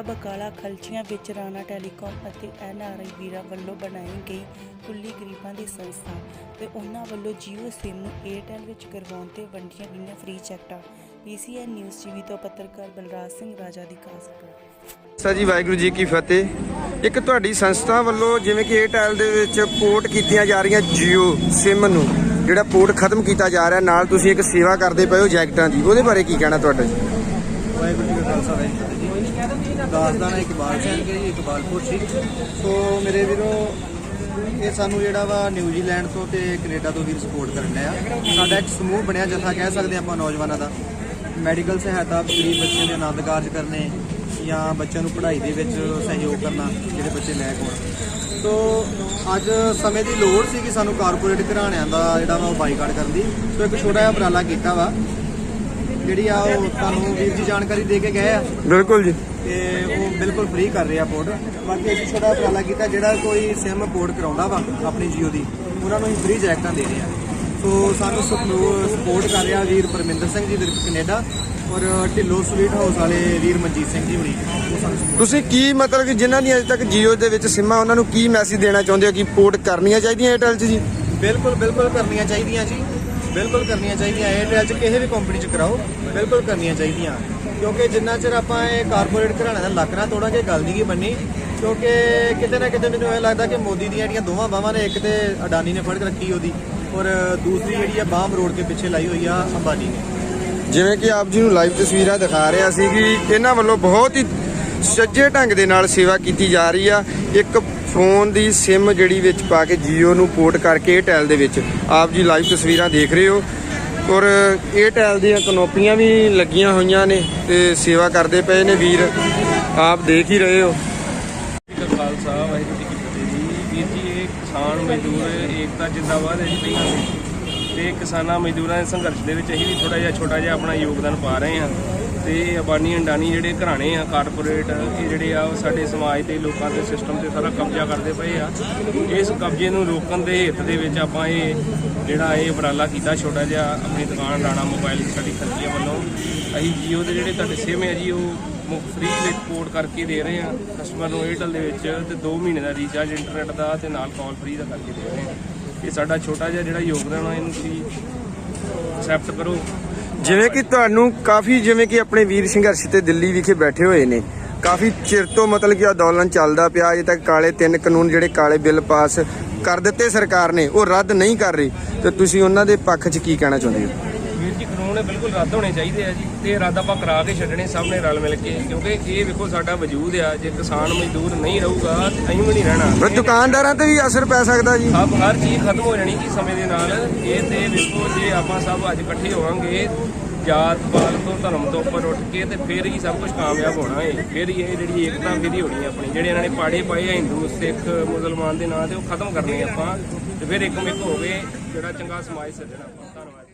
ਬਕਾਲਾ ਖਲਚੀਆਂ ਵਿੱਚ ਰਾਣਾ ਟੈਲੀਕਾਮ ਅਤੇ ਐਨਆਰਆਈ ਵੀਰਾਂ ਵੱਲੋਂ ਬਣਾਈ ਗਈ ਕੁੱਲੀ ਗਰੀਬਾਂ ਦੀ ਸੰਸਥਾ ਤੇ ਉਹਨਾਂ ਵੱਲੋਂ ਜੀਓ ਸਿਮ ਨੂੰ ਏਅਰਟੈਲ ਵਿੱਚ ਕਰਵਾਉਣ ਤੇ ਵੰਡੀਆਂ ਗਈਆਂ ਫ੍ਰੀ ਚੈਕਟਾਂ ਪੀਸੀਐਨ ਨਿਊਜ਼ ਟੀਵੀ ਤੋਂ ਪੱਤਰਕਾਰ ਬਲਰਾਜ ਸਿੰਘ ਰਾਜਾ ਦੀ ਖਾਸ ਰਿਪੋਰਟ। ਸਰ ਜੀ ਵਾਹਿਗੁਰੂ ਜੀ ਕੀ ਫਤਿਹ। ਇੱਕ ਤੁਹਾਡੀ ਸੰਸਥਾ ਵੱਲੋਂ ਜਿਵੇਂ ਕਿ ਏਅਰਟੈਲ ਦੇ ਵਿੱਚ ਪੋਰਟ ਕੀਤੀਆਂ ਜਾ ਰਹੀਆਂ ਜੀਓ ਸਿਮ ਨੂੰ, ਜਿਹੜਾ ਪੋਰਟ ਖਤਮ ਕੀਤਾ ਜਾ ਰਿਹਾ, ਨਾਲ ਤੁਸੀਂ ਇੱਕ ਸੇਵਾ ਕਰਦੇ ਪਏ ਹੋ ਜੈਕਟਾਂ ਦੀ, ਉਹਦੇ ਬਾਰੇ ਕੀ ਕਹਿਣਾ ਤੁਹਾਡਾ ਜੀ? ਵਾਹਿਗੁਰੂ ਜੀ ਕਾ ਖਾਲਸਾ, ਵਾਹਿਗੁਰੂ ਜੀ ਕੀ ਫਤਿਹ ਦਾਸਦਾਨਾ ਇਕਬਾਲ ਸਿੰਘ ਹੈ ਜੀ ਇਕਬਾਲਪੁਰ ਸੀ ਸੋ ਮੇਰੇ ਵੀਰੋ, ਇਹ ਸਾਨੂੰ ਜਿਹੜਾ ਵਾ ਨਿਊਜ਼ੀਲੈਂਡ ਤੋਂ ਤੇ ਕੈਨੇਡਾ ਤੋਂ ਵੀਰ ਸਪੋਰਟ ਕਰਨ ਲਿਆ ਸਾਡਾ ਇੱਕ ਸਮੂਹ ਬਣਿਆ ਜਥਾ ਕਹਿ ਸਕਦੇ ਆਪਾਂ ਨੌਜਵਾਨਾਂ ਦਾ। ਮੈਡੀਕਲ ਸਹਾਇਤਾ ਗਰੀਬ ਬੱਚਿਆਂ ਦੇ ਆਨੰਦ ਕਾਰਜ ਕਰਨੇ ਜਾਂ ਬੱਚਿਆਂ ਨੂੰ ਪੜ੍ਹਾਈ ਦੇ ਵਿੱਚ ਸਹਿਯੋਗ ਕਰਨਾ, ਜਿਹੜੇ ਬੱਚੇ ਲੈਕ ਹੋਣ। ਸੋ ਅੱਜ ਸਮੇਂ ਦੀ ਲੋੜ ਸੀ ਕਿ ਸਾਨੂੰ ਕਾਰਪੋਰੇਟ ਘਰਾਣਿਆਂ ਦਾ ਜਿਹੜਾ ਵਾ ਉਹ ਬਾਈਕਾਟ ਕਰਨ ਦੀ। ਸੋ ਇੱਕ ਛੋਟਾ ਜਿਹਾ ਉਪਰਾਲਾ ਕੀਤਾ ਵਾ। ਜਿਹੜੀ ਆ ਉਹ ਤੁਹਾਨੂੰ ਵੀਰ ਜੀ ਜਾਣਕਾਰੀ ਦੇ ਕੇ ਗਏ ਆ। ਬਿਲਕੁਲ ਜੀ। ਤੇ ਉਹ ਬਿਲਕੁਲ ਫ੍ਰੀ ਕਰ ਰਹੇ ਪੋਰਟ ਬਾਕੀ ਅਸੀਂ ਛੋਟਾ ਉਪਰਾਲਾ ਕੀਤਾ ਜਿਹੜਾ ਕੋਈ ਸਿਮ ਪੋਰਟ ਕਰਾਉਂਦਾ ਵਾ ਆਪਣੀ ਜੀਓ ਦੀ ਉਹਨਾਂ ਨੂੰ ਅਸੀਂ ਫ੍ਰੀ ਜੈਕਟਾਂ ਦੇ ਰਹੇ ਆ। ਸੋ ਸਾਨੂੰ ਸਪੋਰਟ ਕਰ ਰਿਹਾ ਵੀਰ ਪਰਮਿੰਦਰ ਸਿੰਘ ਜੀ ਕੈਨੇਡਾ ਔਰ ਢਿੱਲੋ ਸਵੀਟ ਹਾਊਸ ਵਾਲੇ ਵੀਰ ਮਨਜੀਤ ਸਿੰਘ ਜੀ ਹੁਣੀ। ਤੁਸੀਂ ਕੀ ਮਤਲਬ ਕਿ ਜਿਨ੍ਹਾਂ ਦੀ ਅਜੇ ਤੱਕ ਜੀਓ ਦੇ ਵਿੱਚ ਸਿਮਾਂ ਉਹਨਾਂ ਨੂੰ ਕੀ ਮੈਸੇਜ ਦੇਣਾ ਚਾਹੁੰਦੇ ਹੋ ਕਿ ਪੋਰਟ ਕਰਨੀਆਂ ਚਾਹੀਦੀਆਂ ਏਅਰਟੈਲ 'ਚ ਜੀ? ਬਿਲਕੁਲ ਬਿਲਕੁਲ ਕਰਨੀਆਂ ਚਾਹੀਦੀਆਂ ਜੀ। ਬਿਲਕੁਲ ਕਰਨੀਆਂ ਚਾਹੀਦੀਆਂ। ਏਅਰਟੈਲ 'ਚ ਕਿਸੇ ਵੀ ਕੰਪਨੀ 'ਚ ਕਰਾਓ, ਬਿਲਕੁਲ ਕਰਨੀਆਂ ਚਾਹੀਦੀਆਂ। ਕਿਉਂਕਿ ਜਿੰਨਾ ਚਿਰ ਆਪਾਂ ਇਹ ਕਾਰਪੋਰੇਟ ਘਰਾਣਿਆਂ ਦਾ ਲੱਕ ਨਾ ਤੋੜਾਂਗੇ, ਗੱਲ ਨਹੀਂ ਕੀ ਬੰਨੀ ਕਿਉਂਕਿ ਕਿਤੇ ਨਾ ਕਿਤੇ ਮੈਨੂੰ ਇਹ ਲੱਗਦਾ ਕਿ ਮੋਦੀ ਦੀਆਂ ਜਿਹੜੀਆਂ ਦੋਵਾਂ ਬਾਹਾਂ ਨੇ, ਇੱਕ ਤੇ ਅਡਾਨੀ ਨੇ ਫੜ ਕੇ ਰੱਖੀ ਉਹਦੀ, ਔਰ ਦੂਸਰੀ ਜਿਹੜੀ ਆ ਬਾਹ ਮਰੋੜ ਕੇ ਪਿੱਛੇ ਲਾਈ ਹੋਈ ਆ ਅੰਬਾਨੀ ਨੇ। ਜਿਵੇਂ ਕਿ ਆਪ ਜੀ ਨੂੰ ਲਾਈਵ ਤਸਵੀਰਾਂ ਦਿਖਾ ਰਿਹਾ ਸੀ ਕਿ ਇਹਨਾਂ ਵੱਲੋਂ ਬਹੁਤ ਹੀ ਸੱਜੇ ਢੰਗ ਦੇ ਨਾਲ ਸੇਵਾ ਕੀਤੀ ਜਾ ਰਹੀ ਆ। ਇੱਕ ਫੋਨ ਦੀ SIM ਜਿਹੜੀ ਵਿੱਚ ਪਾ ਕੇ Jio ਨੂੰ ਪੋਰਟ ਕਰਕੇ Airtel ਦੇ ਵਿੱਚ। ਆਪ ਜੀ ਲਾਈਵ ਤਸਵੀਰਾਂ ਦੇਖ ਰਹੇ ਹੋ। ਔਰ Airtel ਦੀਆਂ ਕਨੋਪੀਆਂ ਵੀ ਲੱਗੀਆਂ ਹੋਈਆਂ ਨੇ ਤੇ ਸੇਵਾ ਕਰਦੇ ਪਏ ਨੇ ਵੀਰ। ਆਪ ਦੇਖ ਹੀ ਰਹੇ ਹੋ। ਜੀ ਕਾ ਖਾਲਸਾ, ਵਾਹਿਗੁਰੂ ਜੀ ਕੀ ਫਤਿਹ ਜੀ। ਵੀਰ ਜੀ, ਇਹ ਕਿਸਾਨ ਮਜ਼ਦੂਰ ਏਕਤਾ ਜਿੰਦਾਬਾਦ ਹੈ ਜੀ ਪਹਿਲਾਂ ਦੇ ਤੇ ਕਿਸਾਨਾਂ ਮਜ਼ਦੂਰਾਂ ਦੇ ਸੰਘਰਸ਼ ਦੇ ਵਿੱਚ ਅਸੀਂ ਵੀ ਥੋੜਾ ਜਿਹਾ ਛੋਟਾ ਜਿਹਾ ਆਪਣਾ ਯੋਗਦਾਨ ਪਾ ਰਹੇ ਹਾਂ। ਤੇ ਅਬਾਨੀ ਅੰਡਾਨੀ ਜਿਹੜੇ ਘਰਾਣੇ ਆ ਕਾਰਪੋਰੇਟ ਇਹ ਜਿਹੜੇ ਆ, ਉਹ ਸਾਡੇ ਸਮਾਜ ਤੇ ਲੋਕਾਂ ਦੇ ਸਿਸਟਮ ਤੇ ਸਾਰਾ ਕਬਜ਼ਾ ਕਰਦੇ ਪਏ ਆ। ਇਸ ਕਬਜ਼ੇ ਨੂੰ ਰੋਕਣ ਦੇ ਹਿੱਤ ਦੇ ਵਿੱਚ ਆਪਾਂ ਇਹ ਜਿਹੜਾ ਇਹ ਉਪਰਾਲਾ ਕੀਤਾ ਛੋਟਾ ਜਿਹਾ ਆਪਣੀ ਦੁਕਾਨ ਰਾਣਾ ਮੋਬਾਈਲ ਸਾਡੀ ਖਰਚੀਆਂ ਵੱਲੋਂ। ਅਸੀਂ ਜੀਓ ਦੇ ਜਿਹੜੇ ਤੁਹਾਡੇ ਸਿਮ ਹੈ ਜੀ, ਉਹ ਮੁਫਤ ਫ੍ਰੀ ਵਿੱਚ ਕੋਡ ਕਰਕੇ ਦੇ ਰਹੇ ਹਾਂ ਕਸਟਮਰ ਨੂੰ ਏਅਰਟੈਲ ਦੇ ਵਿੱਚ ਤੇ 2 ਮਹੀਨੇ ਦਾ ਰੀਚਾਰਜ ਇੰਟਰਨੈਟ ਦਾ ਤੇ ਨਾਲ ਕਾਲ ਫ੍ਰੀ ਦਾ ਕਰਕੇ ਦੇ ਰਹੇ ਹਾਂ ਇਹ ਸਾਡਾ ਛੋਟਾ ਜਿਹਾ ਜਿਹੜਾ ਯੋਗਦਾਨ ਆ, ਇਹਨੂੰ ਤੁਸੀਂ ਐਕਸੈਪਟ ਕਰੋ। ਜਿਵੇਂ ਕਿ ਤੁਹਾਨੂੰ ਕਾਫੀ ਜਿਵੇਂ ਕਿ ਆਪਣੇ ਵੀਰ ਸੰਘਰਸ਼ ਤੇ ਦਿੱਲੀ ਵਿਖੇ ਬੈਠੇ ਹੋਏ ਨੇ। ਕਾਫੀ ਚਿਰ ਤੋਂ ਮਤਲਬ ਕਿ ਅੰਦੋਲਨ ਚੱਲਦਾ ਪਿਆ, ਅਜੇ ਤੱਕ ਕਾਲੇ ਤਿੰਨ ਕਾਨੂੰਨ ਜਿਹੜੇ ਕਾਲੇ ਬਿੱਲ ਪਾਸ ਕਰ ਦਿੱਤੇ ਸਰਕਾਰ ਨੇ, ਉਹ ਰੱਦ ਨਹੀਂ ਕਰ ਰਹੀ। ਤੇ ਤੁਸੀਂ ਉਹਨਾਂ ਦੇ ਪੱਖ 'ਚ ਕੀ ਕਹਿਣਾ ਚਾਹੁੰਦੇ ਹੋ? ਵੀਰ ਜੀ ਕਾਨੂੰਨ ਇਹ ਬਿਲਕੁਲ ਰੱਦ ਹੋਣੇ ਚਾਹੀਦੇ ਆ ਜੀ ਤੇ ਰੱਦ ਆਪਾਂ ਕਰਾ ਕੇ ਛੱਡਣੇ ਸਭ ਨੇ ਰਲ ਮਿਲ ਕੇ ਕਿਉਂਕਿ ਇਹ ਵੇਖੋ ਸਾਡਾ ਵਜੂਦ ਆ ਜੇ ਕਿਸਾਨ ਮਜ਼ਦੂਰ ਨਹੀਂ ਰਹੂਗਾ ਤੇ ਅਸੀਂ ਵੀ ਨਹੀਂ ਰਹਿਣਾ। ਪਰ ਦੁਕਾਨਦਾਰਾਂ ਤੇ ਵੀ ਅਸਰ ਪੈ ਸਕਦਾ ਜੀ। ਸਭ ਹਰ ਚੀਜ਼ ਖਤਮ ਹੋ ਜਾਣੀ ਜੀ ਸਮੇਂ ਦੇ ਨਾਲ। ਇਹ ਤੇ ਵੇਖੋ ਜੇ ਆਪਾਂ ਸਭ ਅੱਜ ਇਕੱਠੇ ਹੋਵਾਂਗੇ ਜਾਤ ਪਾਤ ਤੋਂ ਧਰਮ ਤੋਂ ਉੱਪਰ ਉੱਠ ਕੇ ਤੇ ਫਿਰ ਹੀ ਸਭ ਕੁਝ ਕਾਮਯਾਬ ਹੋਣਾ ਹੈ ਫਿਰ ਹੀ ਇਹ ਜਿਹੜੀ ਏਕਤਾ ਹੀ ਹੋਣੀ ਹੈ ਆਪਣੀ ਜਿਹੜੇ ਇਹਨਾਂ ਨੇ ਪਾੜੇ ਪਾਏ ਆ ਹਿੰਦੂ ਸਿੱਖ ਮੁਸਲਮਾਨ ਦੇ ਨਾਂ ਤੇ ਉਹ ਖਤਮ ਕਰਨੇ ਆਪਾਂ। ਤੇ ਫਿਰ ਇੱਕ ਮਿੱਕ ਹੋ ਗਏ ਜਿਹੜਾ ਚੰਗਾ ਸਮਾਜ ਸਿਰਜਣਾ ਆਪਾਂ। ਧੰਨਵਾਦ